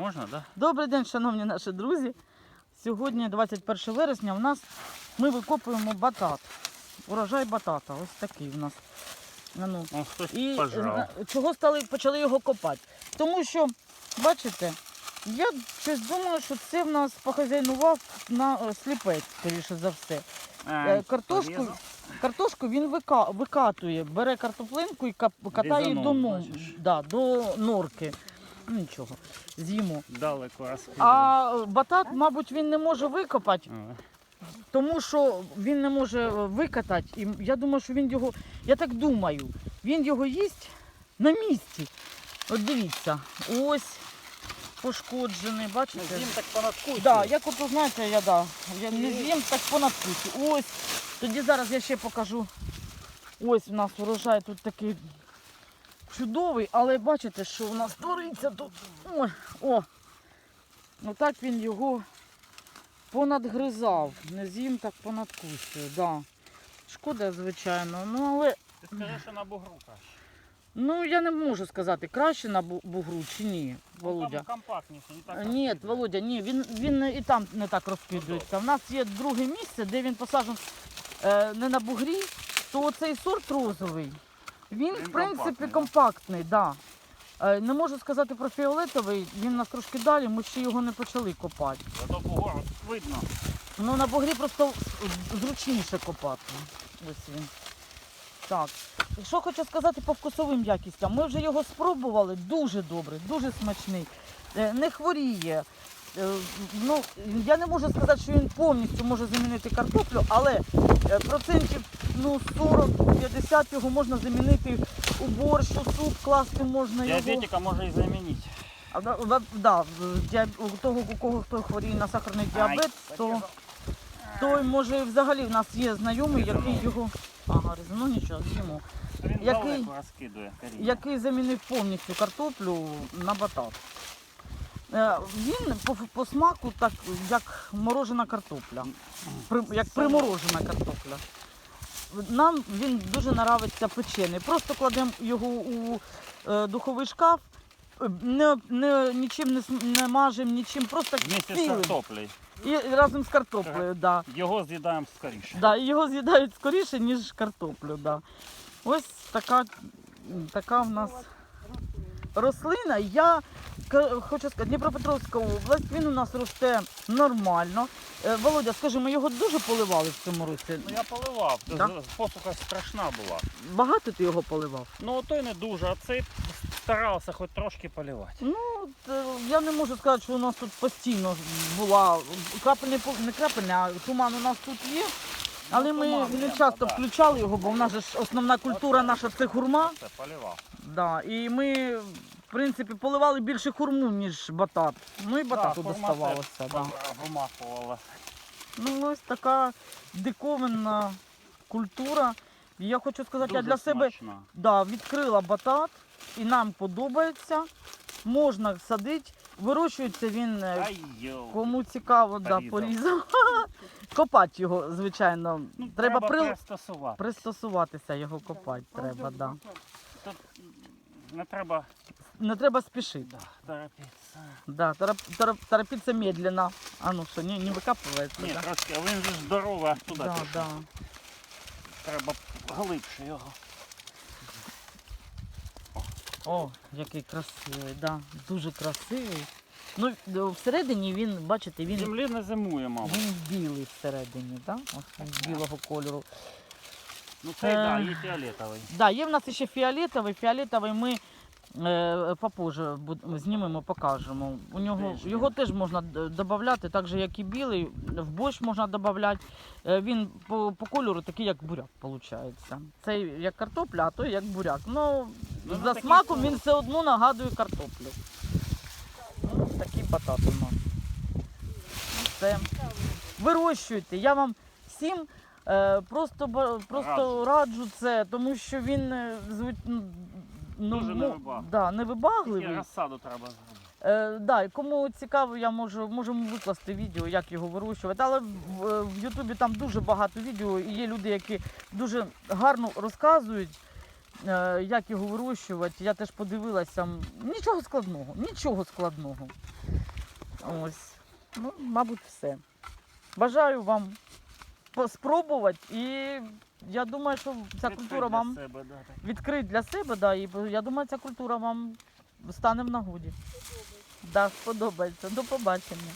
Можна, так? Да? Добрий день, шановні наші друзі. Сьогодні 21 вересня. У нас ми викопуємо батат. Урожай батата. Ось такий у нас. Ну. О, хтось І пожав. е, чого стали, почали його копати? Тому що, бачите, я щось думаю, що це в нас похазяйнував на сліпець, скоріше за все. Е, Картошку, картошку він вика, викатує, бере картоплинку і катає Різанув, до, да, до норки. Ну, Нічого, з'їмо. Далеко розкидав. А батат, мабуть, він не може викопати, А, тому що він не може е, викатати. І я думаю, що він його, я так думаю, він його їсть на місці. От дивіться, ось пошкоджений, Ну, бачите? З'їм так понадкуйте. Да, як от, знаєте, я да, я не з'їм так понад кучу. Ось. Тоді зараз я ще покажу. Ось у нас урожай тут такий чудовий, але бачите, що у нас твориться тут. О, о. Ну так він його понадгризав. Не з'їм так понадкусує. Да. Шкода, звичайно. Ну але Ти скажи, що на бугру краще. ну я не можу сказати, краще на бугру чи ні, Володя. Ну, Там компактніше, не так. Ні, Володя, ні, він, він і там не так розкидується. У нас є друге місце, де він посаджений е, не на бугрі, то цей сорт розовий. Він, Він в принципі, компактний, да? да. Е, не можу сказати про фіолетовий, він у нас трошки далі, ми ще його не почали копати. Зато бугор видно. Ну на бугрі просто зручніше копати. Ось він. Так. Що хочу сказати по вкусовим якістям. Ми вже його спробували дуже добре, дуже смачний. Е, Не хворіє. Е, Ну, я не можу сказати, що він повністю може замінити картоплю, але е, процентів ну, 40-50 його можна замінити у борщ, у суп класти можна його. Діабетика може і замінити. А, да, да, да, діаб- у того, у кого хто хворіє на сахарний діабет, то той може взагалі в нас є знайомий, який його. Ага, ну нічого, з'їмо. Він Який- далеко розкидує коріння. Який замінив повністю картоплю на батат. Е, Він по, по смаку так, як морожена картопля. При, як приморожена картопля. Нам він дуже нравиться печений. Просто кладемо його у е, духовий шкаф, е, не, не, нічим не, не мажемо, нічим, просто Вместе з картоплею. І разом з картоплею, да. Його з'їдаємо скоріше. Да, і його з'їдають скоріше, ніж картоплю. Да. Ось така, така в нас рослина. Я хочу сказати, Дніпропетровська область, він у нас росте нормально. Е, Володя, скажи, ми його дуже поливали в цьому році. Ну я поливав, Да? посуха страшна була. Багато ти його поливав? Ну той не дуже, а цей старався хоч трошки поливати. Ну, от, е, я не можу сказати, що у нас тут постійно була крапельний, не крапельний, а туман у нас тут є. Але Ну, ми туман не часто да. включали його, бо в нас же ж основна культура наша це хурма. Це поливав. Да, і ми, в принципі, поливали більше хурму, ніж батат. Ну і батату форма доставалося. Да. Вимахувала. Ну ось така диковинна культура. Я хочу сказати, я Дуже для себе да, відкрила батат і нам подобається. Можна садити. Вирощується він е, Ай, кому цікаво, да, Порізав. порізав. Копати його, звичайно. Ну, треба при... пристосувати. пристосуватися його копати. Треба, да. Тут не треба Не треба спішити. да, торопитися. Да, тороп, тороп, торопиться медленно. А ну що, не, не викапується? Ні, да? трошки, а він же здоровий, аж туди Да, пішов. да. Треба глибше його. О, який красивий, да. дуже красивий. Ну, е, всередині він, бачите, він, Землі не зимує, мабуть. він білий всередині, да? Ось він білого кольору. Ну цей, да, Е. і фіолетовий. Да, є в нас ще фіолетовий. Фіолетовий ми е, попозже знімемо, покажемо. У нього, Теж є. його теж можна додати, так же як і білий, в борщ можна додати. Е, він по, по кольору такий, як буряк, виходить. Цей як картопля, а той як буряк. Ну, Ну, ну, за такий смаком він все одно нагадує картоплю. Ну, такий батат у нас. Все. Вирощуйте. Я вам всім е, просто, просто раджу це, тому що він е, зви- ну, Дуже ну, невибагливий. да, Тільки розсаду треба зробити. Е, да, і кому цікаво, я можу можемо викласти відео, як його вирощувати. Але в, в Ютубі там дуже багато відео, і є люди, які дуже гарно розказують. е, як його вирощувати. Я теж подивилася. Нічого складного, нічого складного. Ось. Ну, мабуть, все. Бажаю вам спробувати і я думаю, що ця Відкрить культура вам себе, да, відкрить для себе, да, і я думаю, ця культура вам стане в нагоді. Да, сподобається. До побачення.